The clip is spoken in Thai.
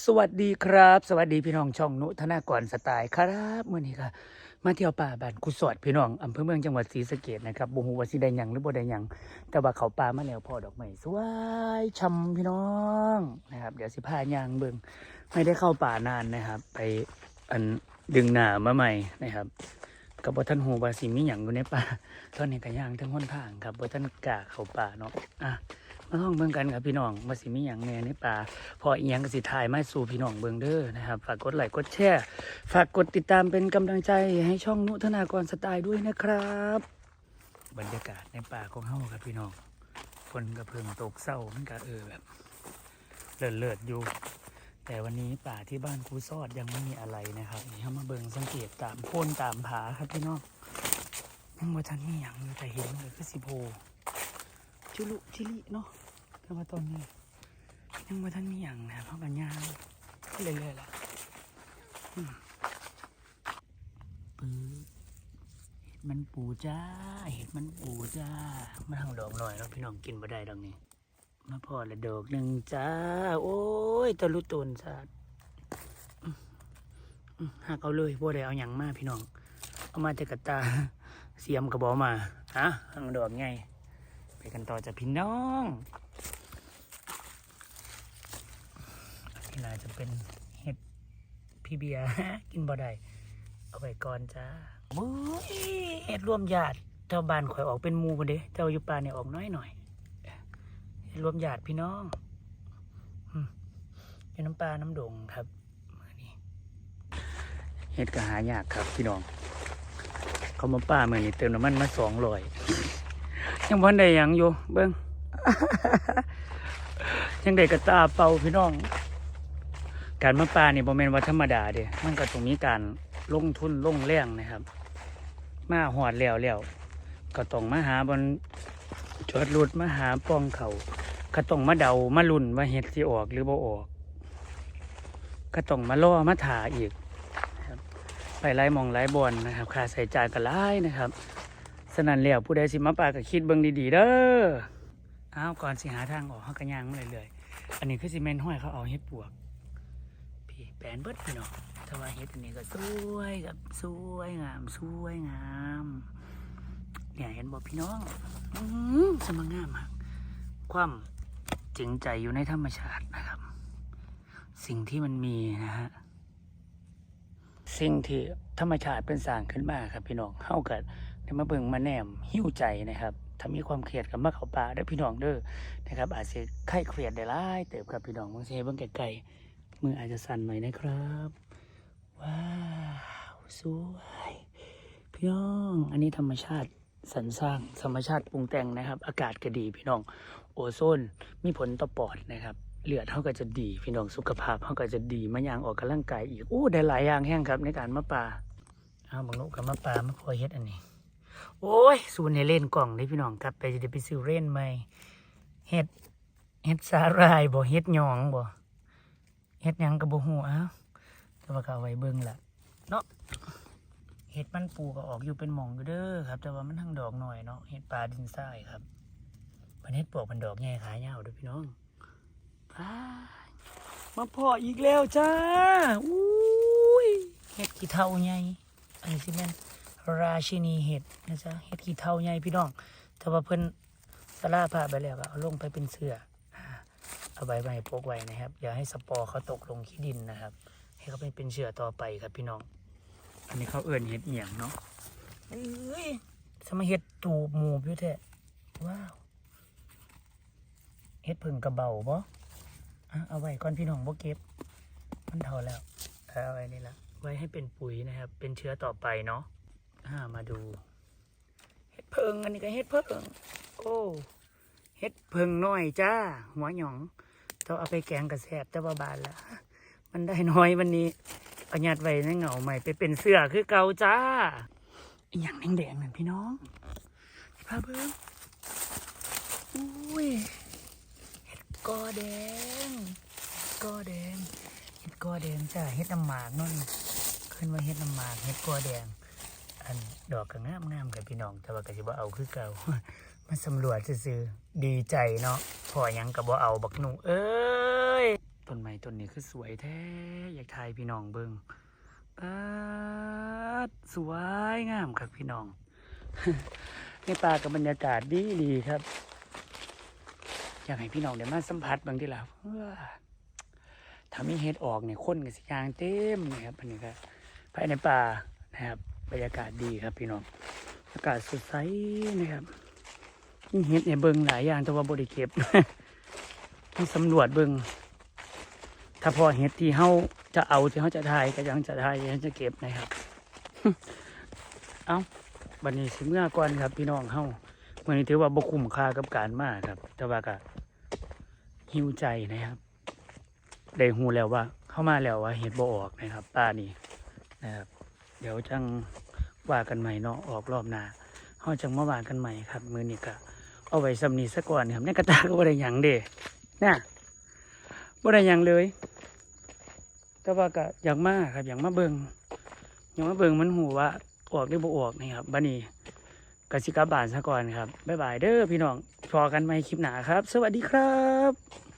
สวัสดีครับ สวัสดีพี่น้องช่องนุธนากรสไตล์ครับเมื่อนี้ค่ะ มาเที่ยวป่าบ้านกุศลพี่น้องอำเภอเมืองจังหวัดศรีสะเกษนะครับบ่ฮู้ว่าสิได้ยังหรือบ่ได้ยังแต่ว่าเขาป่ามาแล้วพอดอกไม้สวยช่ำพี่น้องนะครับเดี๋ยวสิพายางเบิ่งไม่ได้เข้าป่านานนะครับ ไปอันดึงหนามาใหม่นะครับก็บ่ทันฮู้ว่าสิมีหยังอยู่ในป่าตอนนี้ก็ย่างทั้งหนทางครับบ่ทันกาเข้าป่าเนาะอะ มาลองเบิ่งกันครับพี่น้องว่าสิมีหยังแน่ในป่าพออียงก็สิถ่ายมาสู่พี่น้องเบิงเด้อนะครับ ฝากกดไลค์กดแชร์ฝากกดติดตามเป็นกำลังใจให้ช่องนุธนากรสไตล์ด้วยนะครับ บรรยากาศในป่าของเฮาครับพี่น้องฝนก็เพิ่งตกเศร้ามันก็เออแบบเลิศเลิศอยู่ แต่วันนี้ป่าที่บ้านครูซอดยังไม่มีอะไรนะครับนี่เขามาเบิงสังเกตตามโคนตามผาครับพี่น้องยังว่าทันมีอย่างแต่เห็นเลยคือสิโพชิลุชิลิเนาะ แต่ว่าตอนนี้ ยังมาท่านมีอย่างนะเพราะกันยางเรื่อยๆแหละมปื้อเห็ดมันปูจ้า เห็ดมันปูจ้ามาทางดอกหน่อยแล้วพี่น้องกินบ่ได้ดอกนี้มาพอละดอกหนึ่งจ้า โอ้ยตะลุตุนซาดอืมอืมหักเอาเลยพวกเดเอาอย่างมากพี่น้อง เอามาแต่กระตา เสียมกระบอกมา ฮะทางดอกไงไปกันต่อจากพี่น้อง นี่น่าจะเป็นเห็ดพี่เบียร์กินบ่ได้เอาไว้ก่อนจ้าบุ้ยเห็ดร่วมญาติเจ้าบ้านข่อยออกเป็นมูกันเด้เจ้าอยู่ป่าเนี่ยออกน้อยหน่อยเห็ดร่วมญาติพี่น้องเป็นน้ำปลาน้ำดงครับนี้เห็ดก็หายากครับพี่น้อง เขามาป่าเมื่อนี้เติมน้ำมันมาสองร้อยยังพันได้หยังอยู่เบิ้งยังได้กระตาเป่าพี่น้อง การมาปลาเนี่ยบ่แม่นว่าธรรมดาเด้มันก็ต้องมีการลงทุนลงแรงนะครับ มาหอดแล้วแล้วก็ต้องมาหาบนจอดรถมาหาป้องเขาก็ต้องมาเดามาลุ่นว่าเห็ดสิออกหรือบ่ออก ก็ต้องมาล่อมาถาอีกไปไล่มองไล่บอลนะครับค่าใส่จ่ายก็หลายนะครับ สนั่นแล้วผู้ใดสิมาปลาก็คิดเบิ่งดีๆเด้ออ้าวก่อนสิหาทางออกเฮาก็ย่างมาเรื่อยๆอันนี้คือสิแม่นห้อยเขาเอาเฮ็ดปวก พี่แปลนเบิดพี่น้องแต่ว่าเฮ็ดอันนี้ก็สวยกับสวยงามสวยงาม เนี่ยเห็นบอกพี่น้องอืสมงามมากความจริงใจอยู่ในธรรมชาตินะครับ สิ่งที่มันมีนะฮะสิ่งที่ธรรมชาติเป็นสร้างขึ้นมาครับ พี่น้องเข้ากันได้มาเบิ่งมาแนมหิ้วใจนะครับถ้ามีความเครียดกับมาเขาป่าเด้พี่น้องเด้อนะครับ อาจจะไข้เครียดได้หลายเติบครับพี่น้องบางทีเบิ่งไกลๆ มืออาจจะสั่นหน่อยนะครับ ว้าว สวยพี่น้อง อันนี้ธรรมชาติสรรสร้างธรรมชาติปรุงแต่งนะครับ อากาศก็ดีพี่น้อง โอโซนมีผลต่อปอดนะครับเลือดเขาก็จะดีพี่น้องสุขภาพเขาก็จะดีมาอย่างออกกำลังกายอีกโอ้ได้หลายอย่างแห้งครับ ในการมาป่าเอาบางนุกับมาป่ามาพอเฮ็ดอันนี้ โอ้ยสูนให้เล่นกล่องนี่พี่น้องกลับไปจะไปซื้อเล่นใหมเฮ็ดเฮ็ดสาหร่ายบ่เฮ็ดยองบ่ เฮ็ดยังกับบ่ฮู้อ้าวแต่ว่าก็เอาไว้เบิ่งละเนาะเฮ็ดมันปูก็ออกอยู่เป็นหม่องอยู่เด้อครับ แต่ว่ามันทั้งดอกหน่อยเนาะเฮ็ดปลาดินทรายครับมันเฮ็ดปวกมันดอกใหญ่ขายาวด้อพี่น้องอ้ายมาพออีกแล้วจ้าอุ้ยเฮ็ดขี้เท่าใหญ่อันนี้สิแม่นราชินีเห็ดนะจ๊ะเฮ็ดขี้เท่าใหญ่พี่น้อง แต่ว่าเพิ่นสลาผ้าไปแล้วก็เอาลงไปเป็นเสือเอาใบไม้พกไว้นะครับ อย่าให้สปอร์เขาตกลงที่ดินนะครับ ให้เขาเป็นเป็นเชื้อต่อไปครับพี่น้อง อันนี้เขาเอื่นเห็ดเหียงเนาะเอ้ยสมาเห็ดตูบหมูพี่แท้ว้าวเห็ดผึ่งกระเบาบ่อะเอาไว้ก่อนพี่น้องบ่เก็บ มันเท่าแล้วเอาไว้นี่ละไว้ให้เป็นปุ๋ยนะครับ เป็นเชื้อต่อไปเนาะอ่ามาดู เห็ดเพิงอันนี้ก็เห็ดเพิง โอ้เฮ็ดเพิงน้อยจ้า หัวหยอง ต้องเอาไปแกงกระแสบแต่ว่าบานละมันได้น้อยวันนี้เอายัดไว้ในเหงาใหม่ไปเป็นเสื้อคือเก่าจ้าอหย่างแดงๆนั่นพี่น้องพาเบิ้งอุ้ยเห็ดกอแดงกอแดงเห็ดกอแดงจ้าเห็ดน้ำหมากนั่นขึ้นว่าเห็ดน้ำหมากเห็ดกอแดง อันดอกก็งามงามๆกับพี่น้อง แต่ว่าก็สิบ่เอาคือเก่ามาสำรวจซื่อดีใจเนาะพอยังกับบ่เอาบักหนูเอ้ยต้นไม้ต้นนี้คือสวยแท้ อยากถ่ายพี่น้องเบิงปาดสวยงามครับพี่น้องในป่ากับบรรยากาศดีดีครับ อยากให้พี่น้องได้มาสัมผัสบางทีละถ้ามีเห็ดออกเนี่ยคนกับสิยางเต็มนะครับอันนี้ก็ภายในป่านะครับ บรรยากาศดีครับพี่น้อง อากาศสดใสนะครับมีเห็ดในเบิ้งหลายอย่างแต่ว่าบริเก็บให้สำรวจเบิ้งถ้าพอเห็ดที่เฮาจะเอาที่เฮาจะทายก็ยังจะทายยังจะเก็บนะครับ เอาบันนี้สิเมื่อก่อนครับ พี่น้องเฮาเมื่อนี้ถือว่าบกคุ้มค่ากับการมาครับ แต่ว่าก็หิวใจนะครับ ได้หูแล้วว่า เข้ามาแล้วว่าเห็ดบ่ออกนะครับป้านี่นะครับ เดี๋ยวจังว่ากันใหม่เนาะออกรอบหน้าเฮาจังมาว่ากันใหม่ครับ มือนี้ก็เอาไว้สำนีซะก่อนครับในกระตาก็บ่ได้หยังเด้น่ะบ่ได้หยังเลย แต่ว่าก็อยากมาครับอยากมาเบิ่งอยากมาเบิ่งมันหูว่าออกหรือบ่ออกนี่ครับบัดนี้กสิกลับานซะก่อนครับบ๊ายบายเด้อพี่น้องพอกันใหม่คลิปหน้าครับ สวัสดีครับ